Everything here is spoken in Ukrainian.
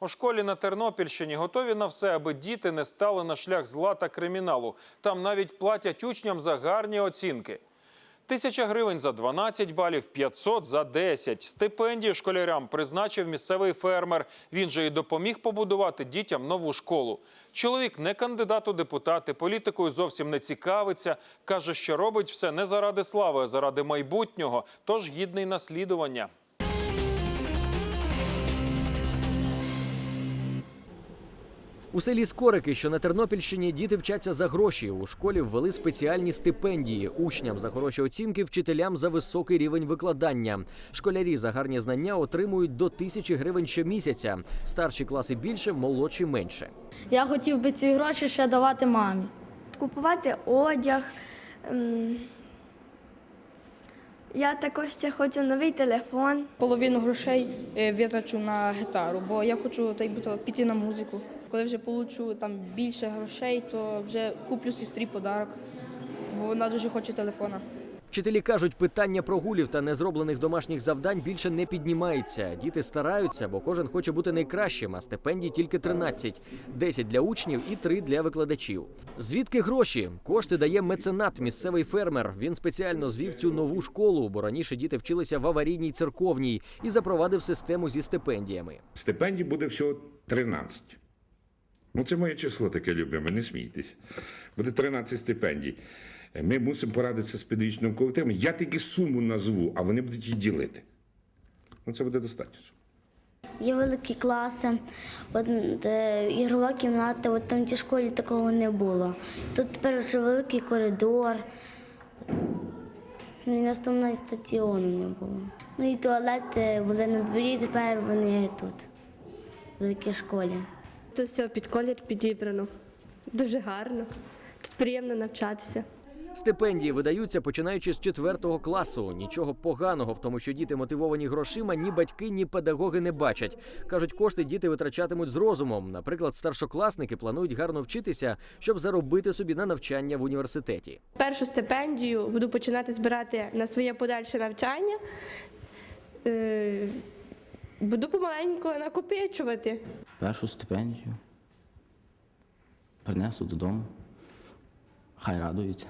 У школі на Тернопільщині готові на все, аби діти не стали на шлях зла та криміналу. Там навіть платять учням за гарні оцінки. Тисяча гривень за 12 балів, 500 за 10. Стипендію школярям призначив місцевий фермер. Він же і допоміг побудувати дітям нову школу. Чоловік не кандидат у депутати, політикою зовсім не цікавиться. Каже, що робить все не заради слави, а заради майбутнього, тож гідний наслідування. У селі Скорики, що на Тернопільщині, діти вчаться за гроші. У школі ввели спеціальні стипендії учням за хороші оцінки, вчителям за високий рівень викладання. Школярі за гарні знання отримують до тисячі гривень щомісяця. Старші класи більше, молодші менше. Я хотів би ці гроші ще давати мамі. купувати одяг. Я також ще хочу новий телефон. Половину грошей е, витрачу на гітару, бо я хочу так би то, піти на музику. Коли вже получу там більше грошей, то вже куплю сестрі подарок, бо вона дуже хоче телефона. Вчителі кажуть, питання прогулів та незроблених домашніх завдань більше не піднімається. Діти стараються, бо кожен хоче бути найкращим, а стипендій тільки 13. 10 для учнів і 3 для викладачів. Звідки гроші? Кошти дає меценат, місцевий фермер. Він спеціально звів цю нову школу, бо раніше діти вчилися в аварійній церковній і запровадив систему зі стипендіями. Стипендій буде всього 13. Ну, це моє число таке любиме, не смійтесь. Буде 13 стипендій. Ми мусимо порадитися з педагогічним колективом. Я тільки суму назву, а вони будуть її ділити. Ну, це буде достатньо. Є великі класи, от, е, ігрова кімната, от там в тій школі такого не було. Тут тепер вже великий коридор. Ну і наставного стадіону не було. Ну і туалети були на дворі, тепер вони тут, в великій школі. Тут все під колір підібрано. Дуже гарно. Тут приємно навчатися. Стипендії видаються починаючи з 4 класу. Нічого поганого в тому, що діти мотивовані грошима, ні батьки, ні педагоги не бачать. кажуть, кошти діти витрачатимуть з розумом. Наприклад, старшокласники планують гарно вчитися, щоб заробити собі на навчання в університеті. Першу стипендію буду починати збирати на своє подальше навчання. Е, Буду помаленьку накопичувати. першу стипендію принесу додому. Хай радуються.